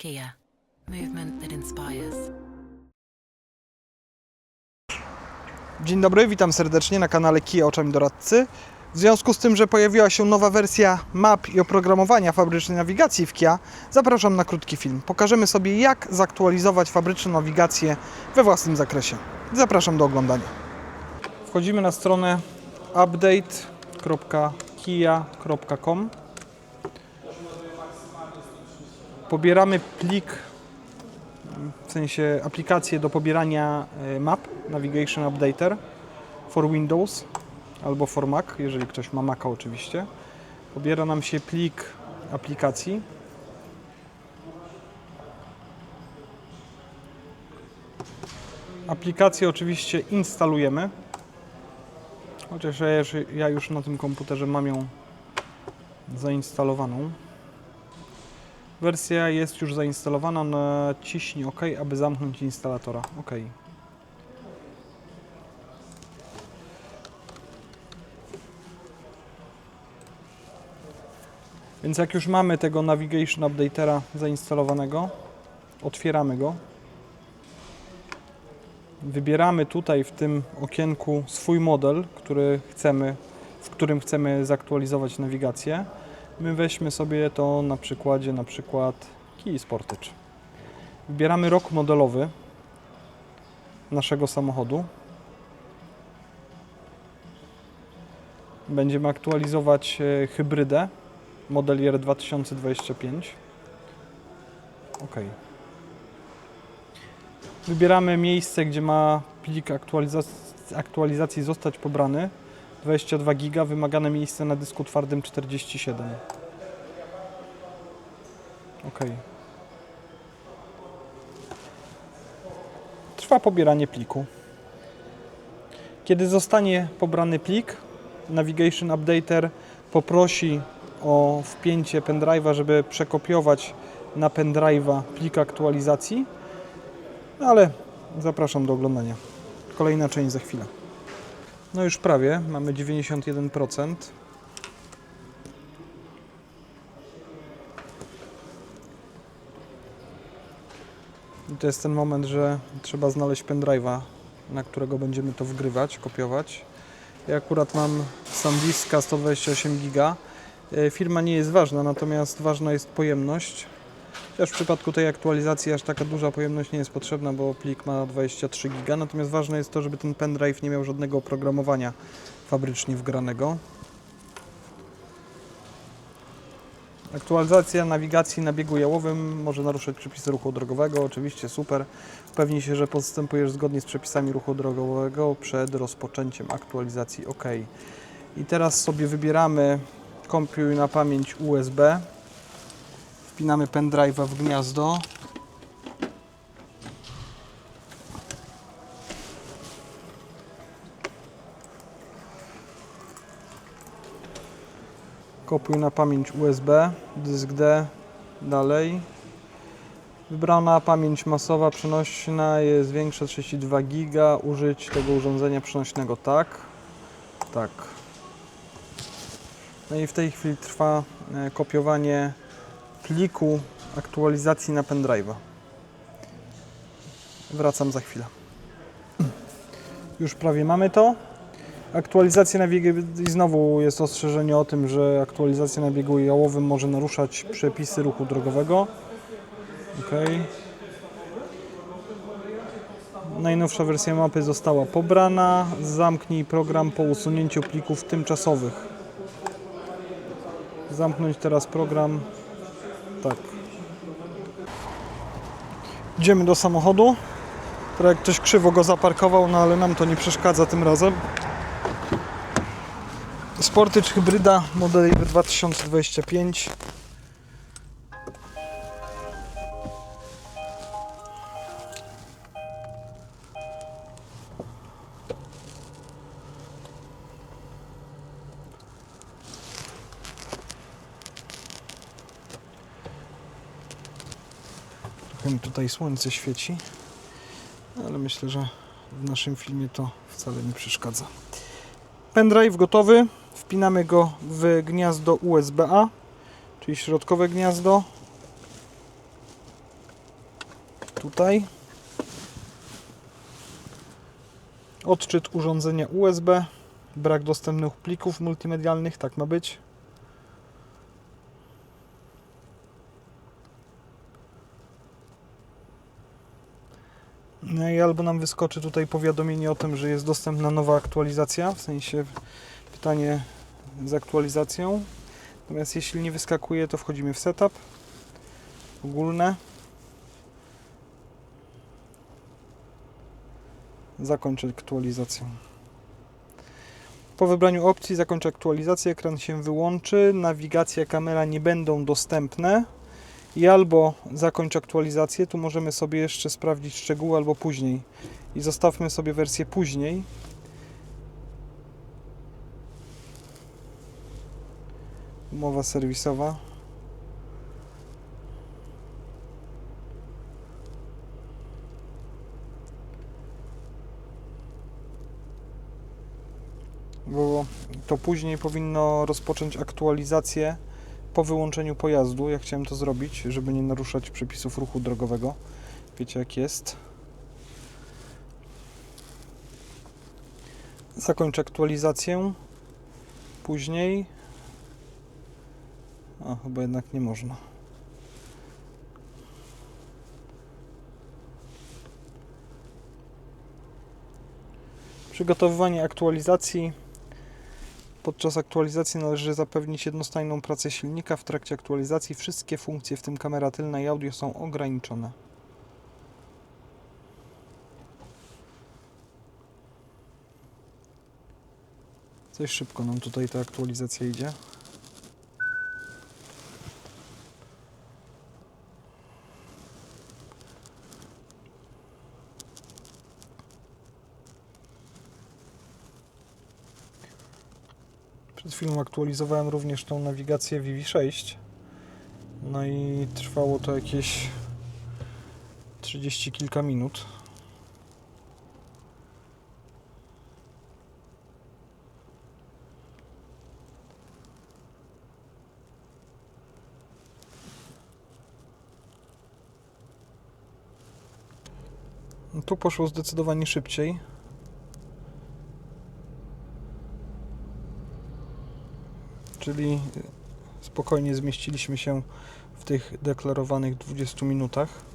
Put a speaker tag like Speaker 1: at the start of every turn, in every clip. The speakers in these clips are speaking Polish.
Speaker 1: Kia, movement that inspires.
Speaker 2: Dzień dobry, witam serdecznie na kanale Kia Oczami Doradcy. W związku z tym, że pojawiła się nowa wersja map i oprogramowania fabrycznej nawigacji w Kia, zapraszam na krótki film. Pokażemy sobie, jak zaktualizować fabryczną nawigację we własnym zakresie. Zapraszam do oglądania. Wchodzimy na stronę update.kia.com. Pobieramy plik w sensie aplikację do pobierania e, map, Navigation Updater for Windows albo for Mac, jeżeli ktoś ma Maca oczywiście. Pobiera nam się plik aplikacji. Aplikację oczywiście instalujemy. Chociaż ja już, ja już na tym komputerze mam ją zainstalowaną. Wersja jest już zainstalowana, naciśnij OK, aby zamknąć instalatora. OK. Więc jak już mamy tego Navigation Updatera zainstalowanego, otwieramy go. Wybieramy tutaj w tym okienku swój model, który chcemy, w którym chcemy zaktualizować nawigację. My weźmy sobie to na przykładzie na przykład Key Sportage. Wybieramy rok modelowy naszego samochodu. Będziemy aktualizować e, hybrydę Model 2025. OK. Wybieramy miejsce, gdzie ma plik aktualizacji, aktualizacji zostać pobrany. 22 giga, wymagane miejsce na dysku twardym 47. OK. Trwa pobieranie pliku. Kiedy zostanie pobrany plik, Navigation Updater poprosi o wpięcie pendrive'a, żeby przekopiować na pendrive'a plik aktualizacji. No ale zapraszam do oglądania. Kolejna część za chwilę. No już prawie, mamy 91%. To jest ten moment, że trzeba znaleźć pendrive'a, na którego będziemy to wgrywać, kopiować. Ja akurat mam SanDiska 128 giga. E, Firma nie jest ważna, natomiast ważna jest pojemność. Chociaż w przypadku tej aktualizacji aż taka duża pojemność nie jest potrzebna, bo plik ma 23 giga. Natomiast ważne jest to, żeby ten pendrive nie miał żadnego oprogramowania fabrycznie wgranego. Aktualizacja nawigacji na biegu jałowym może naruszać przepisy ruchu drogowego. Oczywiście super. Upewnij się, że postępujesz zgodnie z przepisami ruchu drogowego przed rozpoczęciem aktualizacji OK. I teraz sobie wybieramy kompiuj na pamięć USB. Wpinamy pendrive'a w gniazdo. Kopiuj na pamięć USB, dysk D, dalej. Wybrana pamięć masowa przenośna jest większa 32 GB. Użyć tego urządzenia przenośnego tak. Tak. No i w tej chwili trwa e, kopiowanie pliku aktualizacji na pendrive'a. Wracam za chwilę. Już prawie mamy to. Aktualizacja na biegu i znowu jest ostrzeżenie o tym, że aktualizacja na biegu jałowym może naruszać przepisy ruchu drogowego. Ok. Najnowsza wersja mapy została pobrana. Zamknij program po usunięciu plików tymczasowych. Zamknąć teraz program. Tak. Idziemy do samochodu. Teraz jak ktoś krzywo go zaparkował, no ale nam to nie przeszkadza tym razem. Sportage hybryda model 2025. Trochę mi tutaj słońce świeci, ale myślę, że w naszym filmie to wcale nie przeszkadza. Pendrive gotowy. Wpinamy go w gniazdo USB-A, czyli środkowe gniazdo. tutaj. Odczyt urządzenia USB. Brak dostępnych plików multimedialnych, tak ma być. No i albo nam wyskoczy tutaj powiadomienie o tym, że jest dostępna nowa aktualizacja, w sensie pytanie z aktualizacją. Natomiast jeśli nie wyskakuje, to wchodzimy w setup ogólne. Zakończę aktualizację. Po wybraniu opcji zakończę aktualizację, ekran się wyłączy, nawigacja, kamera nie będą dostępne i albo zakończ aktualizację, tu możemy sobie jeszcze sprawdzić szczegóły, albo później. I zostawmy sobie wersję później. Umowa serwisowa. Bo to później powinno rozpocząć aktualizację po wyłączeniu pojazdu. Ja chciałem to zrobić, żeby nie naruszać przepisów ruchu drogowego. Wiecie jak jest. Zakończę aktualizację. Później. A, chyba jednak nie można. Przygotowywanie aktualizacji. Podczas aktualizacji należy zapewnić jednostajną pracę silnika. W trakcie aktualizacji wszystkie funkcje, w tym kamera tylna i audio, są ograniczone. Coś szybko nam tutaj ta aktualizacja idzie. Przed chwilą aktualizowałem również tą nawigację Vivi 6. No i trwało to jakieś 30 kilka minut. Tu poszło zdecydowanie szybciej. Czyli spokojnie zmieściliśmy się w tych deklarowanych 20 minutach.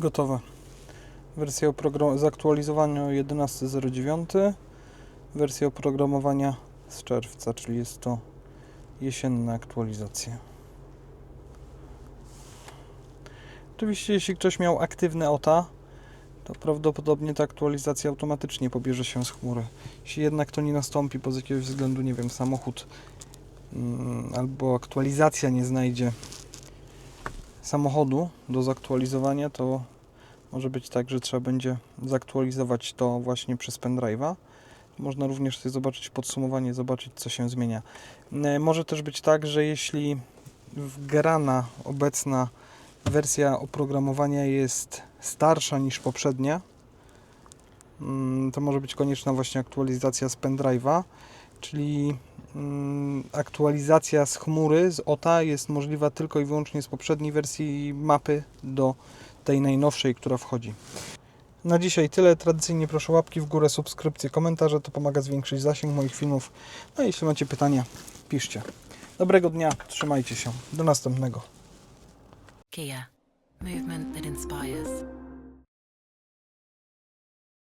Speaker 2: Gotowe. Wersja oprogram- zaktualizowania o 11.09. Wersja oprogramowania z czerwca, czyli jest to jesienna aktualizacja. Oczywiście, jeśli ktoś miał aktywne OTA, to prawdopodobnie ta aktualizacja automatycznie pobierze się z chmury. Jeśli jednak to nie nastąpi, bo z jakiegoś względu, nie wiem, samochód mm, albo aktualizacja nie znajdzie samochodu do zaktualizowania, to może być tak, że trzeba będzie zaktualizować to właśnie przez pendrive'a. Można również sobie zobaczyć podsumowanie, zobaczyć co się zmienia. E, Może też być tak, że jeśli wgrana obecna wersja oprogramowania jest starsza niż poprzednia, mm, to może być konieczna właśnie aktualizacja z pendrive'a, czyli aktualizacja z chmury, z OTA jest możliwa tylko i wyłącznie z poprzedniej wersji mapy do tej najnowszej, która wchodzi. Na dzisiaj tyle. Tradycyjnie proszę łapki w górę, subskrypcje, komentarze. To pomaga zwiększyć zasięg moich filmów. No i jeśli macie pytania, piszcie. Dobrego dnia, trzymajcie się. Do następnego.
Speaker 1: Kia. Movement that inspires.